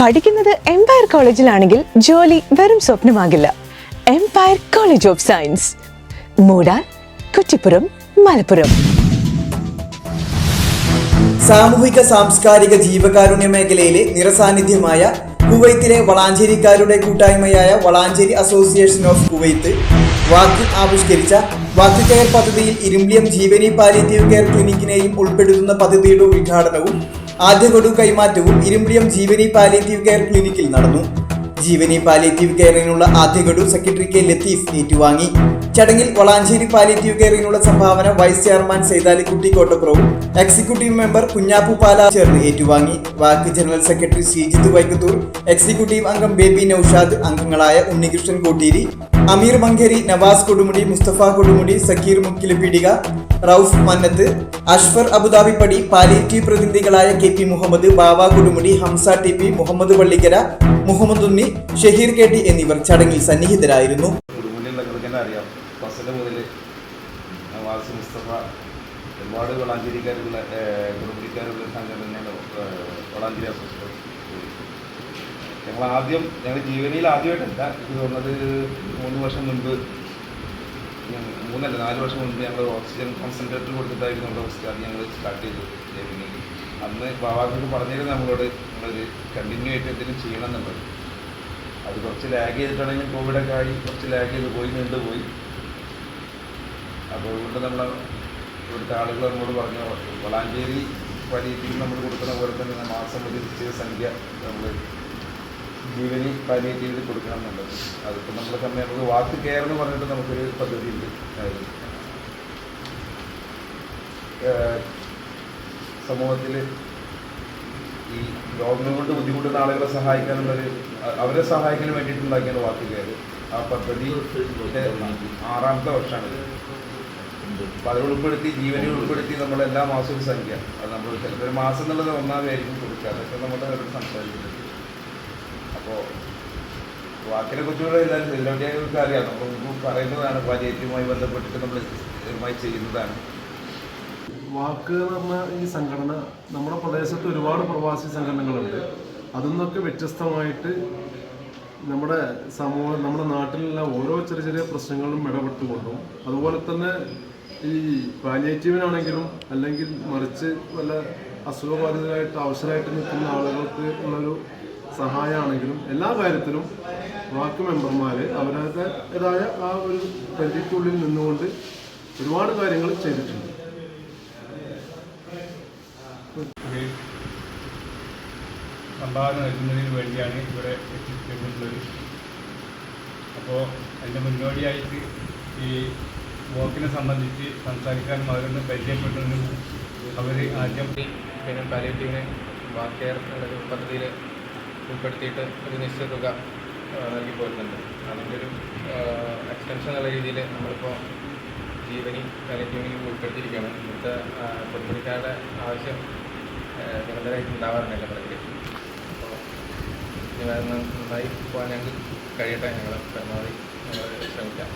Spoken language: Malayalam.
പഠിക്കുന്നത് എംപയർ കോളേജിലാണെങ്കിൽ ജോലി വെറും സ്വപ്നമാകില്ല. Empire college of science Moodar Kuttippuram Malappuram. സാമൂഹിക സാംസ്കാരിക ജീവകാരുണ്യ മേഖലയിലെ നിറസാന്നിധ്യമായ കുവൈത്തിലെ വളാഞ്ചേരിക്കാരുടെ കൂട്ടായ്മയായ വളാഞ്ചേരി അസോസിയേഷൻ ഓഫ് കുവൈത്ത് വാക്കിൽ ആവിഷ്കരിച്ച വാക്കി കെയർ പദ്ധതിയിൽ ഇരുമ്പിയം ജീവനി പാലിറ്റീവ് കെയർ ക്ലിനിക്കിനെയും ഉൾപ്പെടുത്തുന്ന പദ്ധതിയുടെ ഉദ്ഘാടനവും ആദ്യ ഗഡു കൈമാറ്റവും ഇരുമ്പിയം ജീവനി പാലിയേറ്റീവ് കെയർ ക്ലിനിക്കിൽ നടന്നു. ജീവനി പാലിയേറ്റീവ് കെയറിനുള്ള ആദ്യ ഗഡു സെക്രട്ടറി കെ ലത്തീഫ് ഏറ്റുവാങ്ങി. ചടങ്ങിൽ വളാഞ്ചേരി പാലിയേറ്റീവ് കെയറിനുള്ള സംഭാവന വൈസ് ചെയർമാൻ സൈതാലിക്കുട്ടി കോട്ടപ്പുറവും എക്സിക്യൂട്ടീവ് മെമ്പർ കുഞ്ഞാപ്പു പാല ചേർന്ന് ഏറ്റുവാങ്ങി. വാക്ക് general secretary Sreejith Vaikkathur executive അംഗം ബേബി നൌഷാദ് അംഗങ്ങളായ ഉണ്ണികൃഷ്ണൻ കോട്ടീരി അമീർ മങ്കേരി നവാസ് കൊടുമുടി മുസ്തഫ കൊടുമുടി സക്കീർ മുക്കിലിപ്പീടിക റൌഫ് മന്നത്ത് അഷ്ഫർ അബുദാബി പടി palliative പ്രതിനിധികളായ K P Muhammad Bava Kodumudi Hamza T P Muhammad Pallikkara Muhammad Unni Shaheer K T എന്നിവർ ചടങ്ങിൽ സന്നിഹിതരായിരുന്നു. ഒരുപാട് വളാഞ്ചേരിക്കാരുള്ള കുടുംബക്കാരുള്ള സംഘടനയാണ് വളാഞ്ചേരി അസോസിയേഷൻ ഞങ്ങൾ ആദ്യം ഞങ്ങളുടെ ജീവനിയിൽ ആദ്യമായിട്ടല്ല ഇത് തോന്നുന്നത് മൂന്ന് വർഷം മുൻപ്. മൂന്നല്ല നാല് വർഷം മുൻപ് ഞങ്ങൾ ഓക്സിജൻ കോൺസെൻട്രേറ്റർ കൊടുത്തിട്ടായിരുന്നു നമ്മുടെ അത് ഞങ്ങൾ സ്റ്റാർട്ട് ചെയ്തു ജീവനിയിൽ അന്ന് ബാബാക്ക് പറഞ്ഞിരുന്നു നമ്മളോട് നമ്മളൊരു കണ്ടിന്യൂ ആയിട്ട് എന്തെങ്കിലും ചെയ്യണം എന്നുള്ളത്. അത് കുറച്ച് ലാഗ് ചെയ്തിട്ടാണെങ്കിൽ കോവിഡൊക്കെ ആയി കുറച്ച് ലാഗ് ചെയ്ത് പോയി നീണ്ടു പോയി. അപ്പോൾ അതുകൊണ്ട് നമ്മൾ ഇവിടുത്തെ ആളുകൾ നമ്മളോട് പറഞ്ഞു വളാഞ്ചേരി പാലിയേറ്റീവ് നമ്മൾ കൊടുക്കുന്ന പോലെ തന്നെ മാസം ഒരു നിശ്ചിത സംഖ്യ നമ്മൾ ജീവനി ചെയ്ത് കൊടുക്കണം എന്നുള്ളത്. അതിപ്പോൾ നമ്മുടെ സമയം നമുക്ക് വാക്ക് കെയർ എന്ന് പറഞ്ഞിട്ട് നമുക്കൊരു പദ്ധതി ഉണ്ട് സമൂഹത്തിൽ ഈ രോഗങ്ങൾ കൊണ്ട് ബുദ്ധിമുട്ടുന്ന ആളുകളെ സഹായിക്കാനുള്ളൊരു അവരെ സഹായിക്കാൻ വേണ്ടിയിട്ടുണ്ടാക്കിയാണ് വാക്ക് കെയർ. ആ പദ്ധതി ആറാമത്തെ വർഷമാണ് അപ്പോൾ അത് ഉൾപ്പെടുത്തി ജീവനെ ഉൾപ്പെടുത്തി നമ്മൾ എല്ലാ മാസവും സംഖ്യ. അത് നമ്മൾ ചിലപ്പോൾ ഒരു മാസം എന്നുള്ളത് ഒന്നാമതായിരിക്കും കൊടുക്കുക അതൊക്കെ നമ്മുടെ അവരോട് സംസാരിക്കുന്നുണ്ട് അപ്പോൾ വാക്കിനെ കുറിച്ചുള്ള എല്ലാവരും ഇതിലൊക്കെ അറിയാം. നമ്മൾ മുമ്പ് പറയുന്നതാണ് പാലിയേറ്റീവുമായി ബന്ധപ്പെട്ടിട്ട് നമ്മൾ ഇതുമായി ചെയ്യുന്നതാണ്. വാക്ക് എന്ന് ഈ സംഘടന നമ്മുടെ പ്രദേശത്ത് ഒരുപാട് പ്രവാസി സംഘടനകളുണ്ട്. അതിൽ നിന്നൊക്കെ വ്യത്യസ്തമായിട്ട് നമ്മുടെ സമൂഹം നമ്മുടെ നാട്ടിലുള്ള ഓരോ ചെറിയ ചെറിയ പ്രശ്നങ്ങളും ഇടപെട്ടുകൊണ്ടും അതുപോലെ തന്നെ ഈ പാലിയേറ്റീവിനാണെങ്കിലും അല്ലെങ്കിൽ മറിച്ച് വല്ല അസുഖബാധിതരായിട്ട് അവസരമായിട്ട് നിൽക്കുന്ന ആളുകൾക്ക് ഉള്ളൊരു സഹായമാണെങ്കിലും എല്ലാ കാര്യത്തിലും വാക്ക് മെമ്പർമാർ അവരുടേതായ ആ ഒരു പരിധിക്കുള്ളിൽ നിന്നുകൊണ്ട് ഒരുപാട് കാര്യങ്ങൾ ചെയ്തിട്ടുണ്ട്. സംഭാവന നൽകുന്നതിന് വേണ്ടിയാണ് ഇവിടെ എത്തിച്ചേർന്നിട്ടുള്ളത്. അപ്പോൾ അതിന്റെ മുന്നോടിയായിട്ട് ഈ വോക്കിനെ സംബന്ധിച്ച് സംസാരിക്കാനും അവരൊന്ന് പരിചയപ്പെട്ടതിനും അവർ ആദ്യം പിന്നെ പാലിയേറ്റീവിന് വാക്ക് കെയർ പദ്ധതിയിൽ ഉൾപ്പെടുത്തിയിട്ട് ഒരു നിശ്ചിത തുക നൽകി പോരുന്നുണ്ട്. അതിന്റെ ഒരു എക്സ്റ്റൻഷൻ എന്നുള്ള രീതിയിൽ നമ്മളിപ്പോൾ ജീവനി പാലിയേറ്റീവിന് ഉൾപ്പെടുത്തിയിരിക്കുകയാണ്. ഇന്നത്തെ പൊതുമണിക്കാരുടെ ആവശ്യം നിരന്തരമായിട്ട് ഉണ്ടാവാറുണ്ട് എന്റെ പദ്ധതി അപ്പോൾ ഇനി വരുന്ന നന്നായി പോകാൻ ഞങ്ങൾക്ക് കഴിയട്ടെ. ഞങ്ങൾ പരമാവധി ഞങ്ങൾ ശ്രമിക്കാം.